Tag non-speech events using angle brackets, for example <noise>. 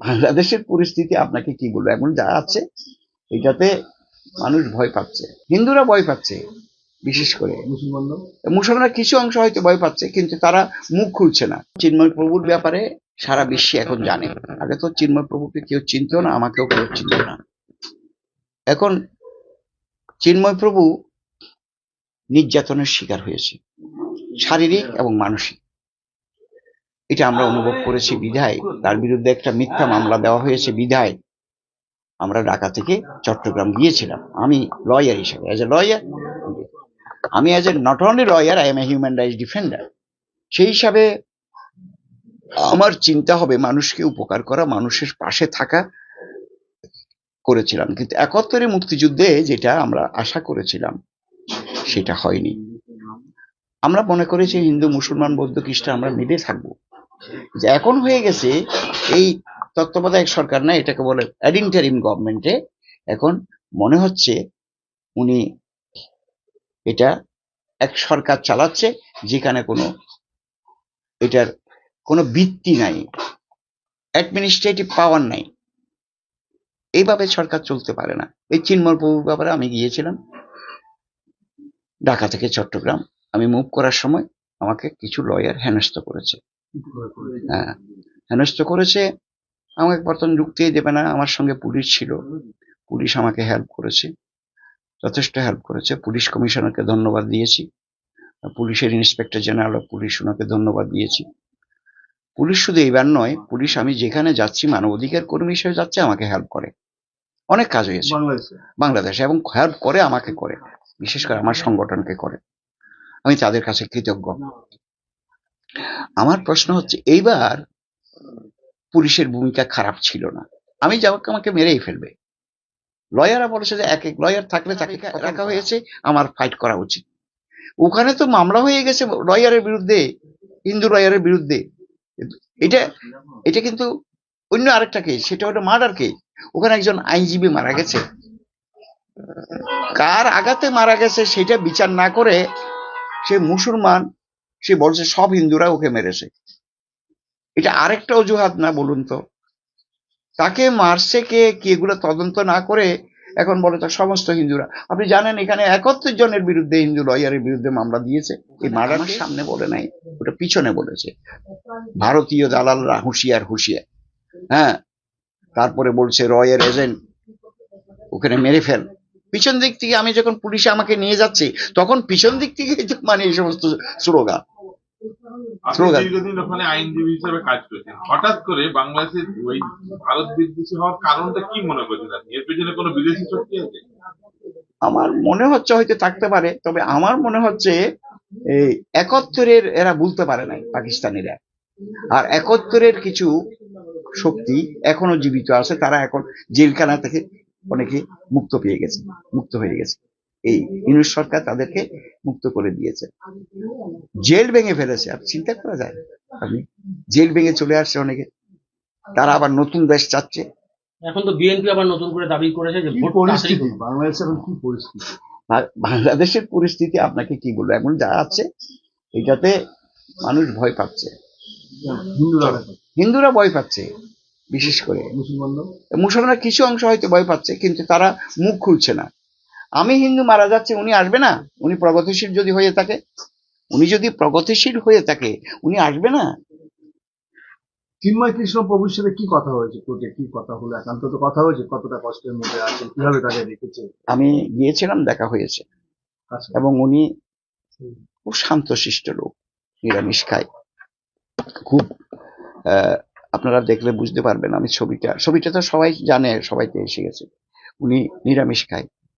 বাংলাদেশের পরিস্থিতি আপনাকে কি বলব? এখন যা আছে এটাতে মানুষ ভয় পাচ্ছে। হিন্দুরা ভয় পাচ্ছে বিশেষ করে। মুসলমানরা মুসলমানরা কিছু অংশ হয়তো ভয় পাচ্ছে কিন্তু তারা মুখ খুলছে না। চিন্ময় প্রভুর ব্যাপারে সারা বিশ্বে এখন জানে। আগে তো চিন্ময় প্রভুকে কেউ চিনত না আমাকেও কেউ চিনত না। এখন চিন্ময় প্রভু নির্যাতনের শিকার হয়েছে শারীরিক এবং মানসিক। এটা আমরা অনুভব করেছি বিধায়। তার বিরুদ্ধে একটা মিথ্যা মামলা দেওয়া হয়েছে বিধায়। আমরা ঢাকা থেকে চট্টগ্রাম গিয়েছিলাম। আমি লয়ার হিসেবে অ্যাজ এ লয়ার আমি as a not only lawyer I am a human rights defender সেই হিসাবে আমার চিন্তা হবে মানুষকে উপকার করা, মানুষের পাশে থাকা করেছিলাম। কিন্তু একাত্তরে মুক্তিযুদ্ধে যেটা আমরা আশা করেছিলাম, সেটা হয়নি। আমরা মনে করেছি হিন্দু, মুসলমান, বৌদ্ধ, খ্রিস্টান, আমরা মিলে থাকব। এখন হয়ে গেছে এই তত্ত্বাবধায়ক সরকার না, এটাকে বলে অ্যাডিন্টারিম গভর্নমেন্টে এখন মনে হচ্ছে উনি এটা এক সরকার চালাচ্ছে যেখানে কোনো এটার কোনো ভিত্তি নাই অ্যাডমিনিস্ট্রেটিভ পাওয়ার নাই। এইভাবে সরকার চলতে পারে না। এই চিন্ময় প্রভুর ব্যাপারে আমি গিয়েছিলাম, ঢাকা থেকে চট্টগ্রাম। আমি মুভ করার সময় আমাকে কিছু লয়ার হেনস্থ করেছে। হ্যাঁ। হেনস্থ করেছে আমাকে প্রথম ঢুকতেই দেবে না আমার সঙ্গে পুলিশ ছিল। পুলিশ আমাকে হেল্প করেছে যথেষ্ট হেল্প করেছে। পুলিশ কমিশনারকে ধন্যবাদ দিয়েছি পুলিশের ইন্সপেক্টর জেনারেল পুলিশ ওনাকে ধন্যবাদ দিয়েছি। পুলিশ শুধু এইবার নয় পুলিশ আমি যেখানে যাচ্ছি মানবাধিকার কর্মী হিসেবে যাচ্ছে আমাকে হেল্প করে। অনেক কাজ হয়েছে। বাংলাদেশে? এবং হেল্প করে আমাকে করে বিশেষ করে আমার সংগঠনকে করে। আমি তাদের কাছে কৃতজ্ঞ। আমার প্রশ্ন হচ্ছে এইবার পুলিশের ভূমিকা খারাপ ছিল না। আমি যাওয়াকে আমাকে মেরেই ফেলবে। লয়াররা বলেছে যে এক এক লয়ার থাকলে তাকে রাখা হয়েছে আমার ফাইট করা উচিত। ওখানে তো মামলা হয়ে গেছে লয়ারের বিরুদ্ধে হিন্দু লয়ারের বিরুদ্ধে। এটা এটা কিন্তু অন্য আরেকটা কেস সেটা হলো মার্ডার কেস ওখানে একজন আইনজীবী মারা গেছে। কার আঘাতে মারা গেছে সেটা বিচার না করে সে মুসলমান সে বলছে সব হিন্দুরা ওকে মেরেছে। এটা আরেকটা অজুহাত না বলুন তো? তাকে মারছে কে? কি এগুলো তদন্ত না করে এখন বলে তো সমস্ত হিন্দুরা। আপনি জানেন এখানে একাত্তর জনের বিরুদ্ধে হিন্দু লয়ারের বিরুদ্ধে মামলা দিয়েছে। এই মার্ডার সামনে বলে নাই ওটা পিছনে বলেছে। ভারতীয় দালালরা হুঁশিয়ার হুঁশিয়ার। হ্যাঁ তারপরে বলছে রয়ের এজেন্ট ওখানে মেরে ফেল। পিছন দিক থেকে আমি যখন পুলিশে আমাকে নিয়ে যাচ্ছি তখন পিছন দিক থেকে <laughs> মানে এই সমস্ত স্লোগান। আপনি দীর্ঘদিন ওখানে আইনজীবী হিসেবে কাজ করেছেন। হঠাৎ করে বাংলাদেশের ওই ভারত বিদ্বেষী হওয়ার কারণটা কি মনে করছেন আপনি? এর পেছনে কোনো বিদেশি শক্তি আছে? আমার মনে হচ্ছে হয়তো থাকতে পারে তবে আমার মনে হচ্ছে এই একাত্তরের এরা বলতে পারে নাই পাকিস্তানিরা। আর একাত্তরের কিছু শক্তি এখনও জীবিত আছে তারা এখন জেলখানা থেকে অনেকে মুক্ত পেয়ে গেছে মুক্ত হয়ে গেছে। এই ইউনুস সরকার তাদেরকে মুক্ত করে দিয়েছে। জেল ভেঙে ফেলেছে আর চিন্তা করা যায়? আপনি জেল ভেঙে চলে আসছে অনেকে। তারা আবার নতুন দেশ চাচ্ছে। এখন তো বিএনপি আবার নতুন করে দাবি করেছে যে ভোট পরিস্থিতি? করুন। বাংলাদেশে এখন কি পরিস্থিতি? বাংলাদেশের পরিস্থিতি আপনাকে কি বলব? এখন যা আছে এটাতে মানুষ ভয় পাচ্ছে। হিন্দুরা হিন্দুরা ভয় পাচ্ছে বিশেষ করে। মুসলমানরা মুসলমানরা কিছু অংশ হয়তো ভয় পাচ্ছে কিন্তু তারা মুখ খুলছে না। আমি হিন্দু মারা যাচ্ছে উনি আসবে না? উনি প্রগতিশীল যদি হয়ে থাকে? উনি যদি প্রগতিশীল হয়ে থাকে উনি আসবে না? চিন্ময় কৃষ্ণ প্রভুর সাথে কি কথা হয়েছে? কোর্টে কি কথা হলো? একান্ত তো কথা হয়েছে কতটা কষ্টের মধ্যে আছে কীভাবে তাকে রেখেছে আমি গিয়েছিলাম দেখা হয়েছে। আচ্ছা। এবং উনি খুব শান্তশিষ্ট লোক নিরামিষ খায়। খুব আহ, আপনারা দেখলে বুঝতে পারবেন আমি ছবিটা ছবিটা তো সবাই জানে সবাইতে এসে গেছে। উনি নিরামিষ খায়।